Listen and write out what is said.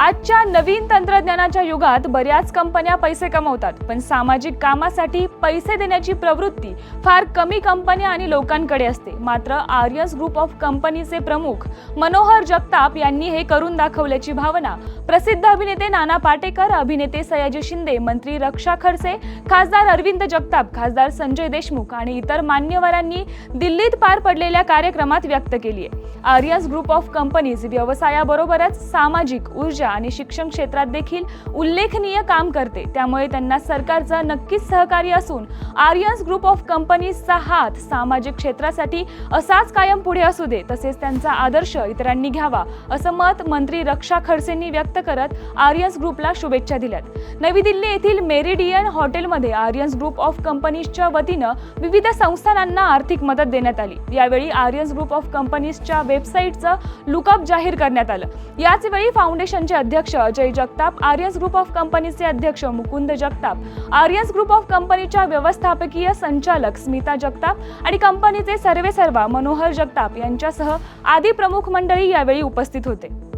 आजच्या नवीन तंत्रज्ञानाच्या युगात बऱ्याच कंपन्या पैसे कमवतात पण सामाजिक कामासाठी पैसे देण्याची प्रवृत्ती फार कमी कंपन्या आणि लोकांकडे असते. मात्र आर्यस ग्रुप ऑफ कंपनीचे प्रमुख मनोहर जगताप यांनी हे करून दाखवल्याची भावना प्रसिद्ध अभिनेते नाना पाटेकर अभिनेते सयाजी शिंदे मंत्री रक्षा खडसे खासदार अरविंद जगताप खासदार संजय देशमुख आणि इतर मान्यवरांनी दिल्लीत पार पडलेल्या कार्यक्रमात व्यक्त केली आहे आर्यस ग्रुप ऑफ कंपनीज व्यवसायाबरोबरच सामाजिक ऊर्जा आणि शिक्षण क्षेत्रात देखील उल्लेखनीय काम करते. त्यामुळे त्यांना सरकारचा नक्कीच सहकार्य असून आर्यन्स ग्रुप ऑफ कंपनीजचा हात सामाजिक क्षेत्रासाठी असाच कायम पुढे असू दे तसेच त्यांचा आदर्श इतरांनी घ्यावा असं मत मंत्री रक्षा खडसेंनी व्यक्त करत आर्यन्स ग्रुपला शुभेच्छा दिल्यात. नवी दिल्ली येथील मेरिडियन हॉटेलमध्ये आर्यन्स ग्रुप ऑफ कंपनीजच्या वतीनं विविध संस्थानांना आर्थिक मदत देण्यात आली. यावेळी आर्यन्स ग्रुप ऑफ कंपनीजच्या वेबसाईटचं लुकअप जाहीर करण्यात आलं. याच वेळी फाउंडेशनचे अध्यक्ष अजय जगताप आर्यस ग्रुप ऑफ कंपनीचे अध्यक्ष मुकुंद जगताप आर्यस ग्रुप ऑफ कंपनीच्या व्यवस्थापकीय संचालक स्मिता जगताप आणि कंपनीचे सर्वेसर्वा मनोहर जगताप यांच्यासह आदी प्रमुख मंडळी यावेळी उपस्थित होते.